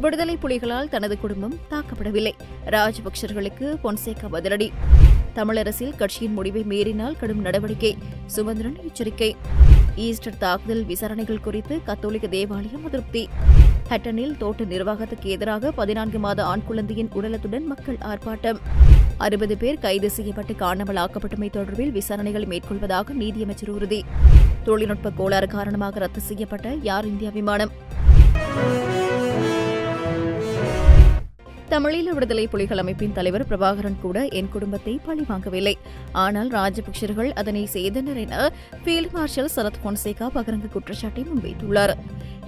விடுதலை புலிகளால் தனது குடும்பம் தாக்கப்படவில்லை. ராஜபக்சர்களுக்கு பொன்சேகா பதிலடி. தமிழரசில் கட்சியின் முடிவை மீறினால் கடும் நடவடிக்கை. சுமந்திரன் எச்சரிக்கை. ஈஸ்டர் தாக்குதல் விசாரணைகள் குறித்து கத்தோலிக்க தேவாலயம் அதிருப்தி. ஹட்டனில் தோட்ட நிர்வாகத்துக்கு எதிராக பதினான்கு மாத ஆண் குழந்தையின் உடலத்துடன் மக்கள் ஆர்ப்பாட்டம். அறுபது பேர் கைது செய்யப்பட்டு காணாமல் ஆக்கப்பட்டமை தொடர்பில் விசாரணைகள் மேற்கொள்வதாக நீதியமைச்சர் உறுதி. தொழில்நுட்ப கோளாறு காரணமாக ரத்து செய்யப்பட்ட யார் இந்தியா விமானம்? தமிழீழ விடுதலை புலிகள் அமைப்பின் தலைவர் பிரபாகரன் கூட என் குடும்பத்தை பழி வாங்கவில்லை. ஆனால் ராஜபக்சர்கள் அதனை செய்தனர் என ஃபீல்ட் மார்ஷல் சரத் பொன்சேகா பகிரங்க குற்றச்சாட்டை முன்வைத்துள்ளார்.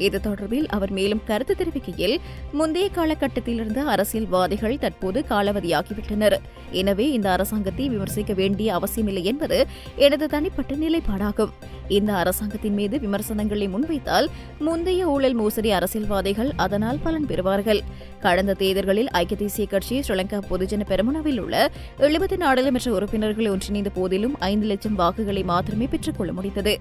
இது தொடர்பில் அவர் மேலும் கருத்து தெரிவிக்கையில் முந்தைய காலகட்டத்தில் இருந்த அரசியல்வாதிகள் தற்போது காலாவதியாகிவிட்டனர். எனவே இந்த அரசாங்கத்தை விமர்சிக்க வேண்டிய அவசியமில்லை என்பது எனது தனிப்பட்ட நிலைப்பாடாகும். இந்த அரசாங்கத்தின் மீது விமர்சனங்களை முன்வைத்தால் முந்தைய ஊழல் மோசடி அரசியல்வாதிகள் அதனால் பலன் பெறுவார்கள். கடந்த தேர்தல்களில் ஐக்கிய தேசிய கட்சி ஸ்ரீலங்கா பொதுஜன பெரமுனவில் உள்ள எழுபது நாடாளுமன்ற உறுப்பினர்கள் ஒன்றிணைந்த போதிலும் ஐந்து லட்சம் வாக்குகளை மாத்திரமே பெற்றுக் கொள்ள முடிந்தது.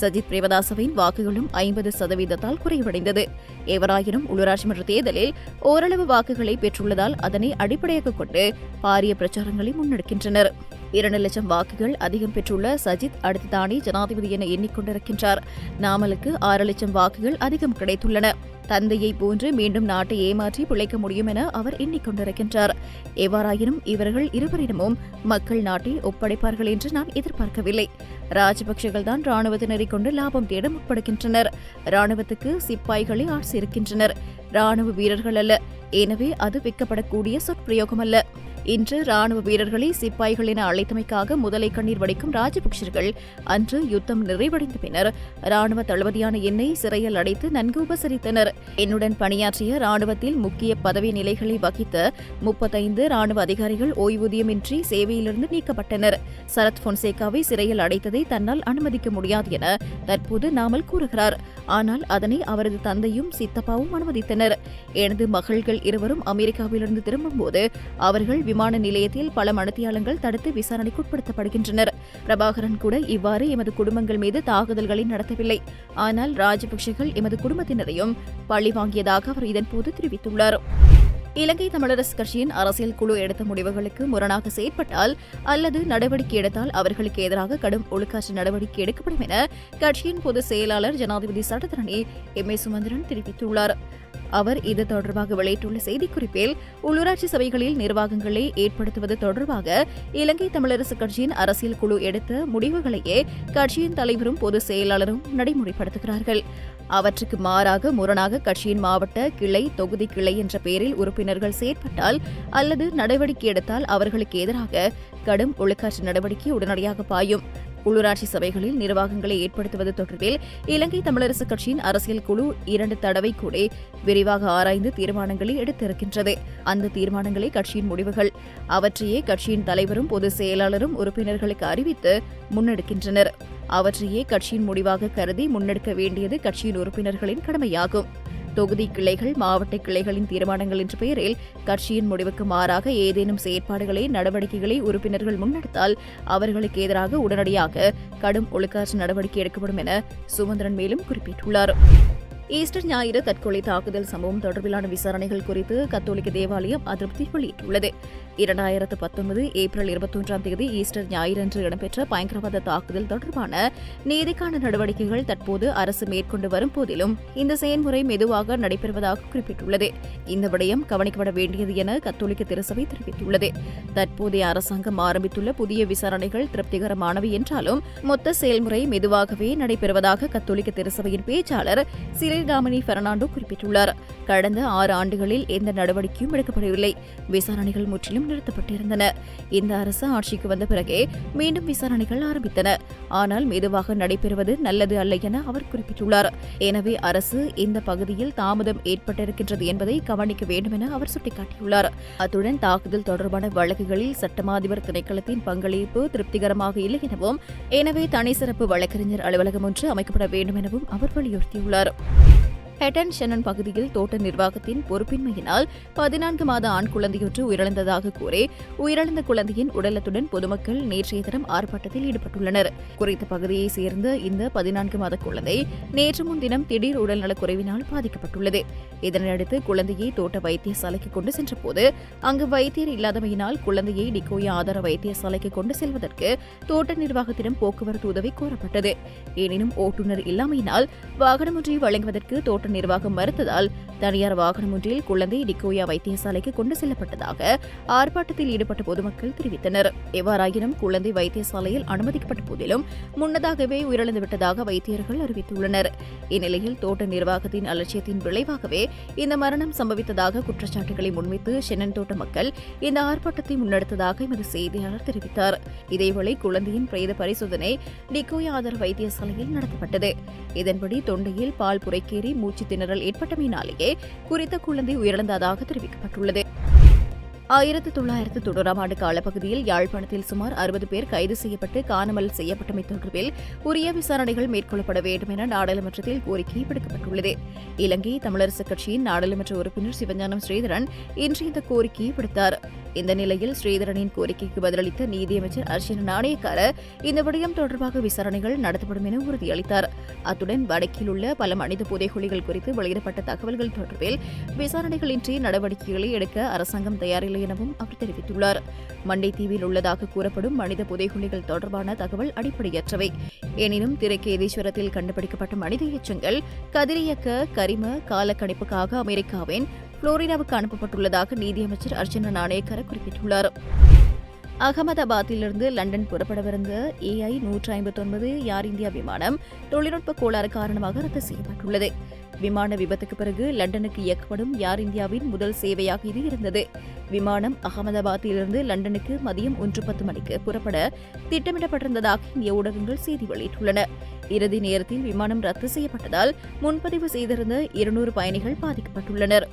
சஜித் பிரேமதாசவின் வாக்குகளும் ஐம்பது சதவீதத்தால் குறைவடைந்தது. எவராயினும் உள்ளூராட்சி மன்ற தேர்தலில் ஓரளவு வாக்குகளை பெற்றுள்ளதால் அதனை அடிப்படையாக கொண்டு பாரிய பிரச்சாரங்களை முன்னெடுக்கின்றனர். இரண்டு லட்சம் வாக்குகள் அதிகம் பெற்றுள்ள சஜித் அடுத்ததானே ஜனாதிபதி என எண்ணிக்கொண்டிருக்கின்றார். நாமலுக்கு ஆறு லட்சம் வாக்குகள் அதிகம் கிடைத்துள்ளன. தந்தையை போன்று மீண்டும் நாட்டை ஏமாற்றி பிழைக்க முடியும் என அவர் எண்ணிக்கொண்டிருக்கின்றார். எவ்வாறாயினும் இவர்கள் இருவரிடமும் மக்கள் நாட்டை ஒப்படைப்பார்கள் என்று நான் எதிர்பார்க்கவில்லை. ராஜபக்சேகள் தான் ராணுவத்தினரை கொண்டு லாபம் தேட முற்படுகின்றனர். ராணுவத்துக்கு சிப்பாய்களை ஆட்சி இருக்கின்றனர் ராணுவ வீரர்கள் அல்ல. எனவே அது விற்கப்படக்கூடிய சொற்பிரயோகம் அல்ல. இன்று ராணுவ வீரர்களை சிப்பாய்கள் என அழைத்தமைக்காக முதலை கண்ணீர் வடிக்கும் ராஜபக்சர்கள் அன்று யுத்தம் நிறைவடைந்த பின்னர் ராணுவ தளபதியான என்னை சிறையில் அடைத்து நன்கு உபசரித்தனர். என்னுடன் பணியாற்றிய ராணுவத்தில் முக்கிய பதவி நிலைகளை வகித்த முப்பத்தைந்து ராணுவ அதிகாரிகள் ஓய்வூதியமின்றி சேவையிலிருந்து நீக்கப்பட்டனர். சரத் பொன்சேகாவை சிறையில் அடைத்ததை தன்னால் அனுமதிக்க முடியாது என தற்போது நாமல் கூறுகிறார். ஆனால் அதனை அவரது தந்தையும் சித்தப்பாவும் அனுமதித்தனர். எனது மகள்கள் இருவரும் அமெரிக்காவிலிருந்து திரும்பும்போது அவர்கள் விமான நிலையத்தில் பல மனத்தியாளங்கள் தடுத்து விசாரணைக்குட்படுத்தப்படுகின்றனர் பிரபாகரன் கூட இவ்வாறு எமது குடும்பங்கள் மீது தாக்குதல்களை நடத்தவில்லை. ஆனால் ராஜபக்சேகள் எமது குடும்பத்தினரையும் பழி வாங்கியதாக அவர் இதன்போது தெரிவித்துள்ளார். இலங்கை தமிழரசு கட்சியின் அரசியல் குழு எடுத்த முடிவுகளுக்கு முரணாக செயற்பட்டால் அல்லது நடவடிக்கை எடுத்தால் அவர்களுக்கு எதிராக கடும் ஒழுக்காற்று நடவடிக்கை எடுக்கப்படும் என கட்சியின் பொதுச் செயலாளர் ஜனாதிபதி சட்டத்தரணி எம் ஏ சுமந்திரன் தெரிவித்துள்ளார். அவர் இது தொடர்பாக வெளியிட்டுள்ள செய்திக்குறிப்பில் உள்ளூராட்சி சபைகளில் நிர்வாகங்களை ஏற்படுத்துவது தொடர்பாக இலங்கை தமிழரசு கட்சியின் அரசியல் குழு எடுத்த முடிவுகளையே கட்சியின் தலைவரும் பொதுச் செயலாளரும் நடைமுறைப்படுத்துகிறார்கள். அவற்றுக்கு மாறாக முரணாக கட்சியின் மாவட்ட கிளை தொகுதி கிளை என்ற பெயரில் உறுப்பினர்கள் செயற்பட்டால் அல்லது நடவடிக்கை எடுத்தால் அவர்களுக்கு எதிராக கடும் ஒழுக்காற்று நடவடிக்கை உடனடியாக பாயும். உள்ளூராட்சி சபைகளில் நிர்வாகங்களை ஏற்படுத்துவது தொடர்பில் இலங்கை தமிழரசு கட்சியின் அரசியல் குழு இரண்டு தடவை கூட விரிவாக ஆராய்ந்து தீர்மானங்களை எடுத்திருக்கின்றது. அந்த தீர்மானங்களை கட்சியின் முடிவுகள் அவற்றையே கட்சியின் தலைவரும் பொதுச் செயலாளரும் உறுப்பினர்களுக்கு அறிவித்து முன்னெடுக்கின்றனர். அவற்றையே கட்சியின் முடிவாக கருதி முன்னெடுக்க வேண்டியது கட்சியின் உறுப்பினர்களின் கடமையாகும். தொகுதி கிளைகள் மாவட்ட கிளைகளின் தீர்மானங்கள் என்ற பெயரில் கட்சியின் முடிவுக்கு மாறாக ஏதேனும் செயற்பாடுகளை நடவடிக்கைகளை உறுப்பினர்கள் முன்னெடுத்தால் அவர்களுக்கு எதிராக உடனடியாக கடும் ஒழுக்காற்று நடவடிக்கை எடுக்கப்படும் என சுமந்திரன் மேலும் குறிப்பிட்டுள்ளார். ஈஸ்டர் ஞாயிறு தற்கொலை தாக்குதல் சம்பவம் தொடர்பிலான விசாரணைகள் குறித்து கத்தோலிக்க தேவாலயம் அதிருப்தி வெளியிட்டுள்ளது. இரண்டாயிரத்து பத்தொன்பது ஏப்ரல் இருபத்தொன்றாம் தேதி ஈஸ்டர் ஞாயிறன்று இடம்பெற்ற பயங்கரவாத தாக்குதல் தொடர்பான நீதிக்கான நடவடிக்கைகள் தற்போது அரசு மேற்கொண்டு வரும் போதிலும் இந்த செயல்முறை மெதுவாக நடைபெறுவதாக குறிப்பிட்டுள்ளது. இந்த விடயம் கவனிக்கப்பட வேண்டியது என கத்தோலிக்க திருசபை தெரிவித்துள்ளது. தற்போதைய அரசாங்கம் ஆரம்பித்துள்ள புதிய விசாரணைகள் திருப்திகரமானவை என்றாலும் மொத்த செயல்முறை மெதுவாகவே நடைபெறுவதாக கத்தோலிக்க திருசபையின் பேச்சாளர் சிறை டாமினி பெர்னாண்டோ குறிப்பிட்டுள்ளார். கடந்த ஆறு ஆண்டுகளில் எந்த நடவடிக்கையும் எடுக்கப்படவில்லை. விசாரணைகள் முற்றிலும் நிறுத்தப்பட்டிருந்தன. இந்த அரசு ஆட்சிக்கு வந்த பிறகே மீண்டும் விசாரணைகள் ஆரம்பித்தன. ஆனால் மெதுவாக நடைபெறுவது நல்லது அல்ல என அவர் குறிப்பிட்டுள்ளார். எனவே அரசு இந்த பகுதியில் தாமதம் ஏற்பட்டிருக்கின்றது என்பதை கவனிக்க வேண்டும் என அவர் சுட்டிக்காட்டியுள்ளார். அத்துடன் தாக்குதல் தொடர்பான வழக்குகளில் சட்டமாதிபர் திணைக்களத்தின் பங்களிப்பு திருப்திகரமாக இல்லை எனவும் எனவே தனி சிறப்பு வழக்கறிஞர் அலுவலகம் ஒன்று அமைக்கப்பட வேண்டும் எனவும் அவர் வலியுறுத்தியுள்ளார். ஹெட்டன் ஷெனன் பகுதியில் தோட்ட நிர்வாகத்தின் பொறுப்பின்மையினால் பதினான்கு மாத ஆண் குழந்தையொன்று உயிரிழந்ததாக கூறி உயிரிழந்த குழந்தையின் உடலத்துடன் பொதுமக்கள் நேற்றைய தினம் ஆர்ப்பாட்டத்தில் ஈடுபட்டுள்ளனர். குறித்த பகுதியைச் சேர்ந்த இந்த பதினான்கு மாத குழந்தை நேற்று முன்தினம் திடீர் உடல்நலக் குறைவினால் பாதிக்கப்பட்டுள்ளது. இதனையடுத்து குழந்தையை தோட்ட வைத்தியசாலைக்கு கொண்டு சென்றபோது அங்கு வைத்தியர் இல்லாதமையினால் குழந்தையை டிகோயா ஆதார வைத்தியசாலைக்கு கொண்டு செல்வதற்கு தோட்ட நிர்வாகத்திடம் போக்குவரத்து உதவி கோரப்பட்டது. எனினும் ஓட்டுநர் இல்லாமையினால் வாகனம் ஒன்றை வழங்குவதற்கு தோட்ட நிர்வாகம் மறுத்ததால் தனியார் வாகனம் ஒன்றில் குழந்தை டிகோயா வைத்தியசாலைக்கு கொண்டு செல்லப்பட்டதாக ஆர்ப்பாட்டத்தில் ஈடுபட்ட பொதுமக்கள் தெரிவித்தனர். எவ்வாறாயினும் குழந்தை வைத்தியசாலையில் அனுமதிக்கப்பட்ட போதிலும் முன்னதாகவே உயிரிழந்துவிட்டதாக வைத்தியர்கள் அறிவித்துள்ளனர். இந்நிலையில் தோட்ட நிர்வாகத்தின் அலட்சியத்தின் விளைவாகவே இந்த மரணம் சம்பவித்ததாக குற்றச்சாட்டுகளை முன்வைத்து சென்னன் தோட்ட மக்கள் இந்த ஆர்ப்பாட்டத்தை முன்னெடுத்ததாக எமது செய்தியாளர் தெரிவித்தார். இதேவேளை குழந்தையின் பிரேத பரிசோதனை டிகோயா ஆதார் வைத்தியசாலையில் நடத்தப்பட்டது. இதன்படி தொண்டையில் பால் புரைக்கேறி மூச்சு திணறல் ஏற்பட்டமையினாலேயே குறித்த குழந்தை உயிரிழந்ததாக தெரிவிக்கப்பட்டுள்ளது. ஆயிரத்தி தொள்ளாயிரத்து தொண்ணூறாம் ஆண்டு காலப்பகுதியில் யாழ்ப்பாணத்தில் சுமார் அறுபது பேர் கைது செய்யப்பட்டு காணாமல் செய்யப்பட்டமை தொடர்பில் உரிய விசாரணைகள் மேற்கொள்ளப்பட வேண்டும் என நாடாளுமன்றத்தில் கோரிக்கை விடுக்கப்பட்டுள்ளது. இலங்கை தமிழரசுக் கட்சியின் நாடாளுமன்ற உறுப்பினர் சிவஞானம் ஸ்ரீதரன் இன்று இந்த கோரிக்கையை விடுத்தார். இந்த நிலையில் ஸ்ரீதரனின் கோரிக்கைக்கு பதிலளித்த நீதியமைச்சர் அர்ச்சன நாணயக்கார இந்த விடயம் தொடர்பாக விசாரணைகள் நடத்தப்படும் என உறுதியளித்தார். அத்துடன் வடக்கில் உள்ள பல மனித புதைகுழிகள் குறித்து வெளியிடப்பட்ட தகவல்கள் தொடர்பில் விசாரணைகளின்றி நடவடிக்கைகளை எடுக்க அரசாங்கம் தயாரில்லை எனவும் அவர் தெரிவித்துள்ளார். மண்டைத்தீவில் உள்ளதாக கூறப்படும் மனித புதைகுழிகள் தொடர்பான தகவல் அடிப்படையற்றவை. எனினும் திரைக்கேதீஸ்வரத்தில் கண்டுபிடிக்கப்பட்ட மனித எச்சங்கள் கதிரியக்க கரிம காலக்கணிப்புக்காக அமெரிக்காவின் புளோரிடாவுக்கு அனுப்பப்பட்டுள்ளதாக நீதியமைச்சர் அர்ச்சனா நாணயக்கர குறிப்பிட்டுள்ளார். அகமதாபாத்திலிருந்து லண்டன் புறப்படவிருந்த ஏஐ நூற்று ஐம்பத்தொன்பது ஏர் இந்தியா விமானம் தொழில்நுட்ப கோளாறு காரணமாக ரத்து செய்யப்பட்டுள்ளது. விமான விபத்துக்கு பிறகு லண்டனுக்கு இயக்கப்படும் ஏர் இந்தியாவின் முதல் சேவையாக இது இருந்தது. விமானம் அகமதாபாத்திலிருந்து லண்டனுக்கு மதியம் ஒன்று பத்து மணிக்கு புறப்பட திட்டமிடப்பட்டிருந்ததாக இந்திய ஊடகங்கள் செய்தி வெளியிட்டுள்ளன. இறுதி நேரத்தில் விமானம் ரத்து செய்யப்பட்டதால் முன்பதிவு செய்திருந்த இருநூறு பயணிகள் பாதிக்கப்பட்டுள்ளனர்.